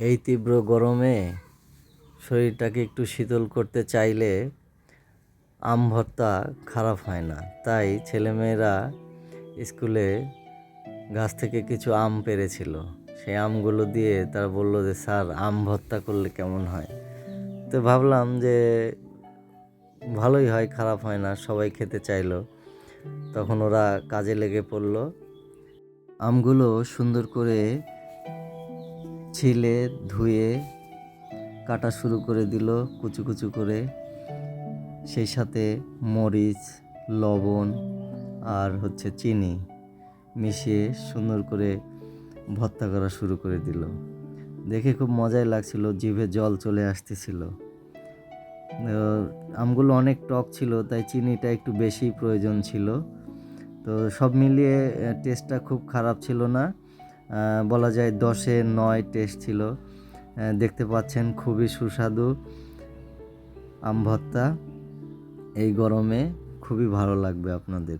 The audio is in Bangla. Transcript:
এই তীব্র গরমে শরীরটাকে একটু শীতল করতে চাইলে আম ভর্তা খারাপ হয় না। তাই ছেলেমেয়েরা স্কুলে গাছ থেকে কিছু আম পেরেছিল। সেই আমগুলো দিয়ে তারা বলল যে, স্যার, আম ভর্তা করলে কেমন হয়? তো ভাবলাম যে, ভালোই হয়, খারাপ হয় না, সবাই খেতে চাইলো। তখন ওরা কাজে লেগে পড়ল। আমগুলো সুন্দর করে ছিলে, ধুয়ে কাটা শুরু করে দিল কুচু কুচু করে। সেই সাথে মরিচ, লবণ আর হচ্ছে চিনি মিশিয়ে সুন্দর করে ভর্তা করা শুরু করে দিল। দেখে খুব মজাই লাগছিল, জিভে জল চলে আসতেছিল। আমগুলো অনেক টক ছিল, তাই চিনিটা একটু বেশি প্রয়োজন ছিল। তো সব মিলিয়ে টেস্টটা খুব খারাপ ছিল না। বলা যায় দশে নয় টেস্ট ছিল। দেখতে পাচ্ছেন খুবই সুস্বাদু আম ভর্তা। এই গরমে খুবই ভালো লাগবে আপনাদের।